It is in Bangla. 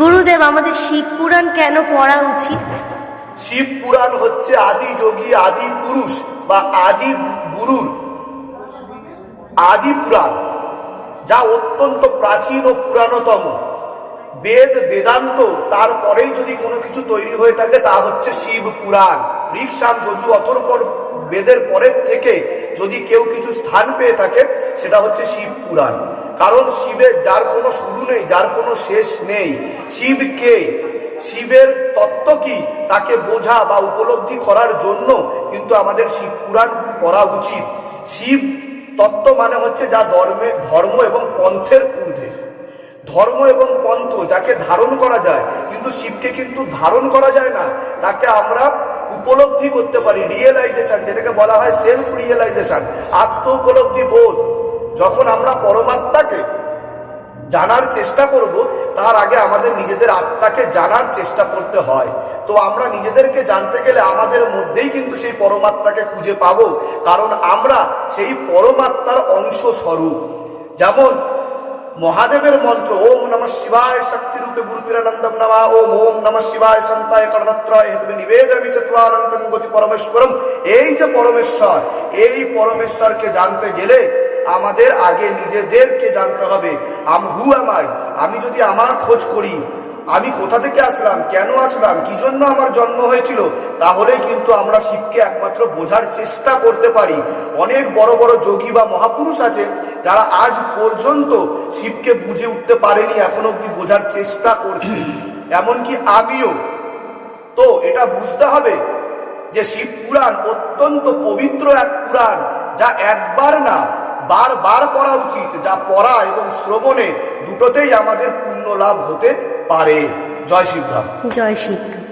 গুরুদেব, আমাদের শিব পুরাণ কেন পড়া উচিত? শিব পুরাণ হচ্ছে আদি যোগী, আদি পুরুষ বা আদি গুরুর আদি পুরাণ, যা অত্যন্ত প্রাচীন ও পুরাণতম। বেদ, বেদান্ত, তারপরেই যদি কোনো কিছু তৈরি হয়ে থাকে, তা হচ্ছে শিব পুরাণ। ঋকসাম যজু অথর্পর বেদের পরের থেকে যদি কেউ কিছু স্থান পেয়ে থাকে, সেটা হচ্ছে শিব পুরাণ। কারণ শিবের যার কোনো শুরু নেই, যার কোনো শেষ নেই। শিব কে? শিবের তত্ত্ব কি? তাকে বোঝা বা উপলব্ধি করার জন্য কিন্তু আমাদের শিব পুরাণ পড়া উচিত। শিব তত্ত্ব মানে হচ্ছে যা ধর্মে, ধর্ম এবং পন্থের ঊর্ধ্বে। ধর্ম এবং পন্থ যাকে ধারণ করা যায়, কিন্তু শিবকে কিন্তু ধারণ করা যায় না। তাকে আমরা উপলব্ধি করতে পারি রিয়েলাইজেশন যেটাকে বলা হয় সেলফ রিয়েলাইজেশন আত্ম উপলব্ধি বোধ। যখন আমরা পরমাত্মাকে জানার চেষ্টা করব, তার আগে আমাদের নিজেদের আত্মাকে জানার চেষ্টা করতে হয়। তো আমরা নিজেদেরকে জানতে গেলে আমাদের মধ্যেই কিন্তু সেই পরমাত্মাকে খুঁজে পাবো, কারণ আমরা সেই পরমাত্মার অংশ স্বরূপ। যেমন মহাদেবের মন্ত্র, ওম নম শিবায় শক্তি রূপে গুরুপিরানন্দম নমা, ওম ওম নম শিবায় সন্তায় কর্ণত্রয় হেতু নিবেদমি গতি পরমেশ্বরম। এই যে পরমেশ্বর, এই পরমেশ্বরকে জানতে গেলে আমাদের আগে নিজেদেরকে জানতে হবে। আম হু আমি যদি আমার খোঁজ করি, আমি কোথা থেকে আসলাম, কেন আসলাম, কি জন্য আমার জন্ম হয়েছিল, তাহলেই কিন্তু আমরা শিবকে একমাত্র বোঝার চেষ্টা করতে পারি। অনেক বড় বড় যোগী বা মহাপুরুষ আছে, যারা আজ পর্যন্ত শিবকে বুঝে উঠতে পারেনি, এখন অব্দি বোঝার চেষ্টা করছে। এমনকি আমিও। তো এটা বুঝতে হবে যে শিব পুরাণ অত্যন্ত পবিত্র এক পুরাণ, যা একবার না বারবার পড়া উচিত, যা পড়া এবং শ্রবণে দুটোতেই আমাদের পুণ্য লাভ হতে পারে। জয় শিবরাম জয় শিব।